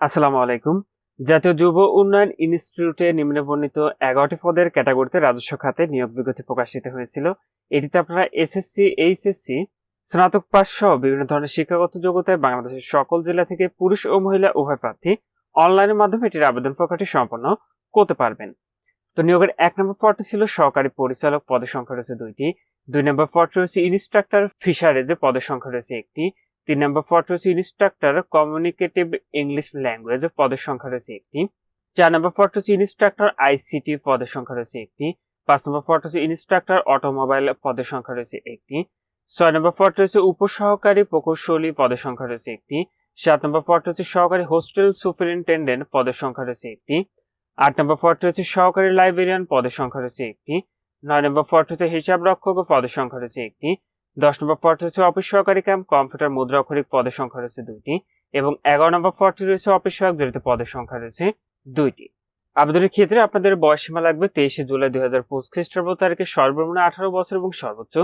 আসসালামু আলাইকুম। জাতীয় যুব উন্নয়ন ইনস্টিটিউটে নিম্নে বর্ণিত এগারোটি পদের ক্যাটাগরিতে রাজস্ব খাতে নিয়োগ বিজ্ঞপ্তি প্রকাশিত হয়েছিল। এটিতে আপনারা এসএসসি এইচএসসি স্নাতক পাস সহ বিভিন্ন ধরনের শিক্ষাগত যোগ্যতায় বাংলাদেশের সকল জেলা থেকে পুরুষ ও মহিলা উভয় প্রার্থী অনলাইনের মাধ্যমে এটির আবেদন প্রক্রিয়াটি সম্পন্ন করতে পারবেন। তো নিয়োগের এক নম্বর পদটি ছিল সহকারী পরিচালক, পদের সংখ্যা রয়েছে দুইটি। দুই নম্বর পদটি রয়েছে ইনস্ট্রাক্টর ফিশারিজে পদের সংখ্যা রয়েছে একটি। তিন নম্বর পদ রয়েছে ইনস্ট্রাক্টর কমিউনিকেটিভ ইংলিশ ল্যাঙ্গুয়েজ পদের সংখ্যা রয়েছে একটি। চার নম্বর পদ রয়েছে ইনস্ট্রাক্টর আইসিটি পদের সংখ্যা রয়েছে একটি। পাঁচ নম্বর পদ রয়েছে ইনস্ট্রাক্টর অটোমোবাইল পদের সংখ্যা রয়েছে একটি। ছয় নম্বর পদ রয়েছে উপসহকারী প্রকৌশলী, পদের সংখ্যা রয়েছে একটি। সাত নম্বর পদ রয়েছে সহকারী হোস্টেল সুপারিনটেন্ডেন্ট পদের সংখ্যা রয়েছে একটি। আট নম্বর পদ রয়েছে সহকারী লাইব্রেরিয়ান পদের সংখ্যা রয়েছে একটি। নয় নম্বর পদ রয়েছে হিসাব রক্ষক পদের সংখ্যা রয়েছে একটি। দশ নম্বর পদটি হচ্ছে অফিস সহকারী ক্যাম্প কম্পিউটার মুদ্রা, অক্ষরিক পদের সংখ্যা রয়েছে দুইটি এবং এগারো নম্বর পদটি রয়েছে অফিস সহায়ক জড়িত পদের সংখ্যা রয়েছে দুইটি। আবেদনের ক্ষেত্রে আপনাদের বয়স সীমা লাগবে তেইশে জুলাই দুই হাজার পঁচিশ খ্রিস্টাব্দ তারিখে সর্বনিম্ন আঠারো বছর এবং সর্বোচ্চ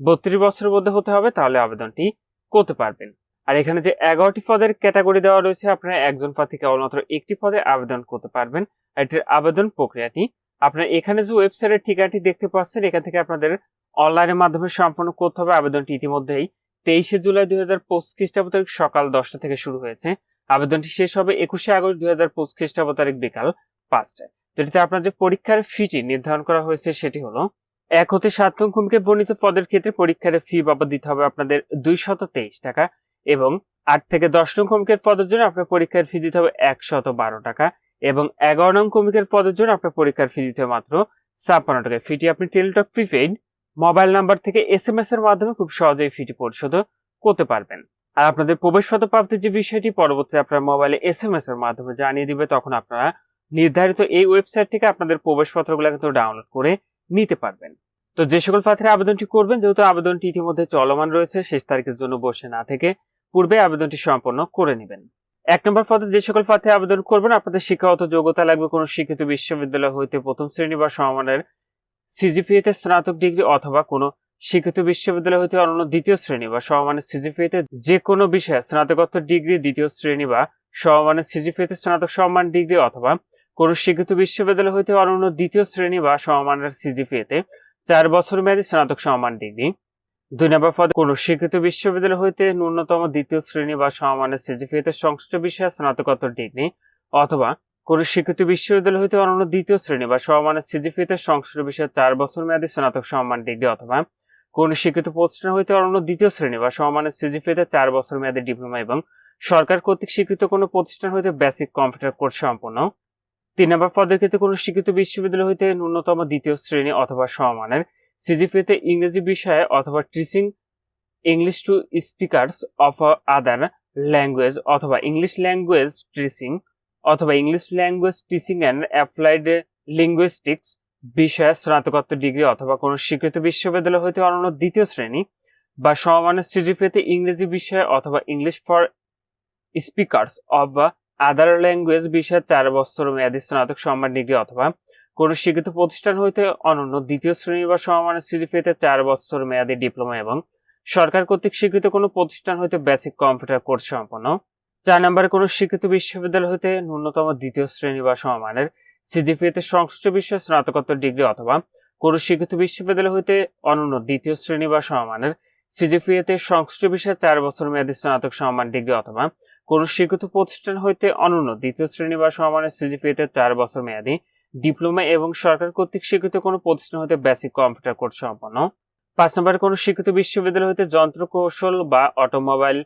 বত্রিশ বছরের মধ্যে হতে হবে, তাহলে আবেদনটি করতে পারবেন। আর এখানে যে এগারোটি পদের ক্যাটাগরি দেওয়া রয়েছে, আপনারা একজন প্রার্থী কেবলমাত্র একটি পদে আবেদন করতে পারবেন। এটির আবেদন প্রক্রিয়াটি, আপনারা এখানে যে ওয়েবসাইটের ঠিকানাটি দেখতে পাচ্ছেন, এখান থেকে আপনাদের অনলাইনের মাধ্যমে সম্পন্ন করতে হবে আবেদনটি ইতিমধ্যেই তেইশে জুলাই দুই হাজার পঁচিশ খ্রিস্টাব্দ তারিখ সকাল দশটা থেকে শুরু হয়েছে। আবেদনটি শেষ হবে একুশে আগস্ট দুই হাজার পঁচিশ খ্রিস্টাব্দ তারিখ বিকাল পাঁচটায়। যেটিতে আপনার যে পরীক্ষার ফিটি নির্ধারণ করা হয়েছে সেটি হলো, এক হতে সাত নং বর্ণিত পদের ক্ষেত্রে পরীক্ষার ফি বাবদ দিতে হবে আপনাদের দুই শত তেইশ টাকা এবং আট থেকে দশ নং কমিকের পদের জন্য আপনার পরীক্ষার ফি দিতে হবে একশত বারো টাকা এবং এগারো নং কমিকের পদের জন্য আপনার পরীক্ষার ফি দিতে হবে মাত্র ছাপ্পান্ন টাকা। ফিটি আপনি টেলিটক প্রিপেইড মোবাইল নাম্বার থেকে এস এম এস এর মাধ্যমে খুব সহজেই ফিটি পরিশোধ করতে পারবেন। আর আপনাদের প্রবেশপত্র প্রাপ্তির যে বিষয়টি পরবর্তীতে আপনার মোবাইলে এস এম এস এর মাধ্যমে জানিয়ে দিবে, তখন আপনারা নির্ধারিত এই ওয়েবসাইট থেকে আপনাদের প্রবেশপত্রগুলো কিন্তু ডাউনলোড করে নিতে পারবেন। তো যে সকল প্রার্থীরা আবেদনটি করবেন, যেহেতু আবেদনটি ইতিমধ্যে চলমান রয়েছে, শেষ তারিখের জন্য বসে না থেকে পূর্বে আবেদনটি সম্পন্ন করে নেবেন। এক নম্বর পদে যে সকল প্রার্থী আবেদন করবেন, আপনাদের শিক্ষাগত যোগ্যতা লাগবে কোনো শিক্ষিত বিশ্ববিদ্যালয় হইতে প্রথম শ্রেণি বা সমমানের সিজিপিএতে স্নাতক ডিগ্রি অথবা কোনো শিক্ষিত বিশ্ববিদ্যালয় হইতে অনন্য দ্বিতীয় শ্রেণি বা সমমানের সিজিপিএতে যে কোনো বিষয়ে স্নাতকোত্তর ডিগ্রি দ্বিতীয় শ্রেণি বা সমমানের সিজিপিএতে স্নাতক সম্মান ডিগ্রি অথবা কোনো শিক্ষিত বিশ্ববিদ্যালয় হইতে অনন্য দ্বিতীয় শ্রেণি বা সমমানের সিজিপিএতে চার বছর মেয়াদী স্নাতক সম্মান ডিগ্রি দুই নম্বর পদে কোনো স্বীকৃত বিশ্ববিদ্যালয় হইতে ন্যূনতম দ্বিতীয় শ্রেণি বা সমমানের সিজিপিএতে সংশ্লিষ্ট বিষয়ে স্নাতকোত্তর ডিগ্রি অথবা কোনো স্বীকৃত বিশ্ববিদ্যালয় হইতে অনন্য দ্বিতীয় শ্রেণি বা সমমানের সিজিপিএতে সংশ্লিষ্ট বিষয়ে চার বছর মেয়াদী স্নাতক সম্মান ডিগ্রি অথবা কোন স্বীকৃত প্রতিষ্ঠান হইতে অনন্য দ্বিতীয় শ্রেণি বা সমমানের সিজিপিএতে চার বছর মেয়াদী ডিপ্লোমা এবং সরকার কর্তৃক স্বীকৃত কোনো প্রতিষ্ঠান হইতে বেসিক কম্পিউটার কোর্স সম্পন্ন। তিন নম্বর পদের ক্ষেত্রে কোনো স্বীকৃত বিশ্ববিদ্যালয় হইতে ন্যূনতম দ্বিতীয় শ্রেণি অথবা সমমানের সিজিপিএতে ইংরেজি বিষয়ে অথবা teaching English to speakers of other language অথবা ইংলিশ ল্যাঙ্গুয়েজ টিচিং অথবা English language teaching and applied linguistics বিষয়ে স্নাতকোত্তর ডিগ্রি অথবা কোনো স্বীকৃত বিশ্ববিদ্যালয় হইতে অনন্য দ্বিতীয় শ্রেণি বা সমমানের সিজিপিএতে ইংরেজি বিষয়ে অথবা English for speakers of other language বিষয়ে চার বছর মেয়াদী স্নাতক সম্মান ডিগ্রি অথবা কোনো স্বীকৃত প্রতিষ্ঠান হইতে অনন্য দ্বিতীয় শ্রেণি বা সমমানের সিজিপিএতে চার বছর মেয়াদী ডিপ্লোমা এবং সরকার কর্তৃক স্বীকৃত কোনো প্রতিষ্ঠান হইতে বেসিক কম্পিউটার কোর্স সম্পন্ন। চার নম্বরে কোনো স্বীকৃত বিশ্ববিদ্যালয় হইতে ন্যূনতম দ্বিতীয় শ্রেণি বা সমমানের সিজিপিএতে সংশ্লিষ্ট বিষয়ে স্নাতকোত্তর ডিগ্রি অথবা কোনো স্বীকৃত বিশ্ববিদ্যালয় হইতে অনন্য দ্বিতীয় শ্রেণি বা সমমানের সিজিপিএতে সংশ্লিষ্ট বিষয়ে চার বছর মেয়াদী স্নাতক সম্মান ডিগ্রি অথবা কোনো স্বীকৃত প্রতিষ্ঠান হইতে অনন্য দ্বিতীয় শ্রেণি বা সমমানের সিজিপিএতে চার বছর মেয়াদী ডিপ্লোমা এবং সরকার কর্তৃক স্বীকৃত কোনো প্রতিষ্ঠান হতে বেসিক কম্পিউটার কোর্স সম্পন্ন। পাঁচ নম্বরে কোনো স্বীকৃত বিশ্ববিদ্যালয় হতে যন্ত্র কৌশল বা অটোমোবাইল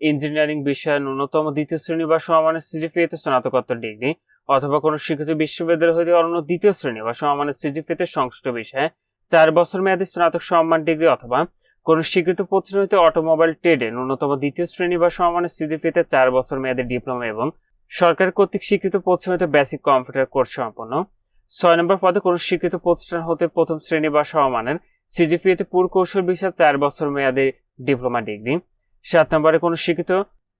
ইঞ্জিনিয়ারিং বিষয়ে ন্যূনতম দ্বিতীয় শ্রেণি বা সমমানের সিজিপিএতে স্নাতকোত্তর ডিগ্রি অথবা কোনো স্বীকৃত বিশ্ববিদ্যালয় হতে অন্য দ্বিতীয় শ্রেণি বা সমমানের সিজিপিএতে সংশ্লিষ্ট বিষয়ে চার বছর মেয়াদী স্নাতক সম্মান ডিগ্রি অথবা কোনো স্বীকৃত প্রতিষ্ঠান হতে অটোমোবাইল ট্রেডে ন্যূনতম দ্বিতীয় শ্রেণি বা সমমানের সিজিপিএতে চার বছর মেয়াদী ডিপ্লোমা এবং সরকার কর্তৃক স্বীকৃত প্রতিষ্ঠান হতে বেসিক কম্পিউটার কোর্স সম্পন্ন। ছয় নম্বর পদে কোনো স্বীকৃত প্রতিষ্ঠান হতে প্রথম শ্রেণি বা সমমানের সিজিপিএতে পুরকৌশল বিষয়ে চার বছর মেয়াদী ডিপ্লোমা ডিগ্রি। সাত নম্বরে কোনো শিক্ষিত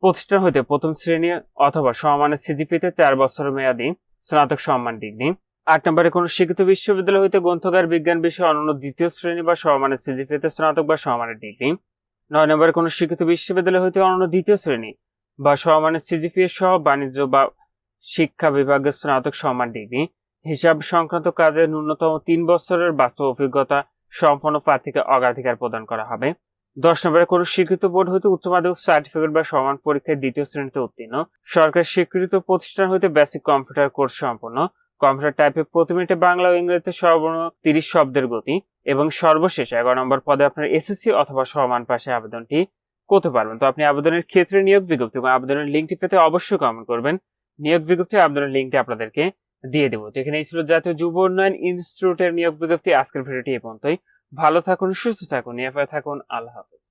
প্রতিষ্ঠান হইতে প্রথম শ্রেণি অথবা সমমানের সিজিপিতে চার বছর মেয়াদী স্নাতক সম্মান ডিগ্রি। আট নম্বরে কোনো শিক্ষিত বিশ্ববিদ্যালয় হইতে গ্রন্থকার, বিজ্ঞান বিষয়ে অনন্য দ্বিতীয় শ্রেণি বা সমমানের সিজিপিতে স্নাতক বা সমমানের ডিগ্রি। নয় নম্বরে কোনো শিক্ষিত বিশ্ববিদ্যালয় হইতে অনন্য দ্বিতীয় শ্রেণি বা সমমানের সিজিপিএ সহ বাণিজ্য বা শিক্ষা বিভাগের স্নাতক সম্মান ডিগ্রি। হিসাব সংক্রান্ত কাজে ন্যূনতম তিন বছরের বাস্তব অভিজ্ঞতা সম্পন্ন প্রার্থীকে অগ্রাধিকার প্রদান করা হবে। দশ নম্বরে, কোনো স্বীকৃত বোর্ড হইতে উচ্চ মাধ্যমিক সার্টিফিকেট বা সমান পরীক্ষায় দ্বিতীয় শ্রেণীতে উত্তীর্ণ। সরকার স্বীকৃত প্রতিষ্ঠান হইতে বেসিক কম্পিউটার কোর্স সম্পন্ন। কম্পিউটার টাইপে প্রতি মিনিটে বাংলা ও ইংরেজিতে সর্বনিম্ন তিরিশ শব্দের গতি এবং সর্বশেষ এগারো নম্বর পদে আপনার এসএসসি অথবা সমান পাশে আবেদনটি করতে পারবেন। তো আপনি আবেদনের ক্ষেত্রে নিয়োগ বিজ্ঞপ্তি এবং আবেদনের লিঙ্কটি পেতে অবশ্যই কমেন্ট করবেন। নিয়োগ বিজ্ঞপ্তি, আবেদনের লিঙ্কটি আপনাদেরকে দিয়ে দেবো। তো এখানে ছিল জাতীয় যুব উন্নয়ন ইনস্টিটিউটের নিয়োগ বিজ্ঞপ্তি। আজকের ভিডিওটি এই পর্যন্তই। ভালো থাকুন সুস্থ থাকুন নিরাপদে থাকুন আল্লাহ হাফেজ।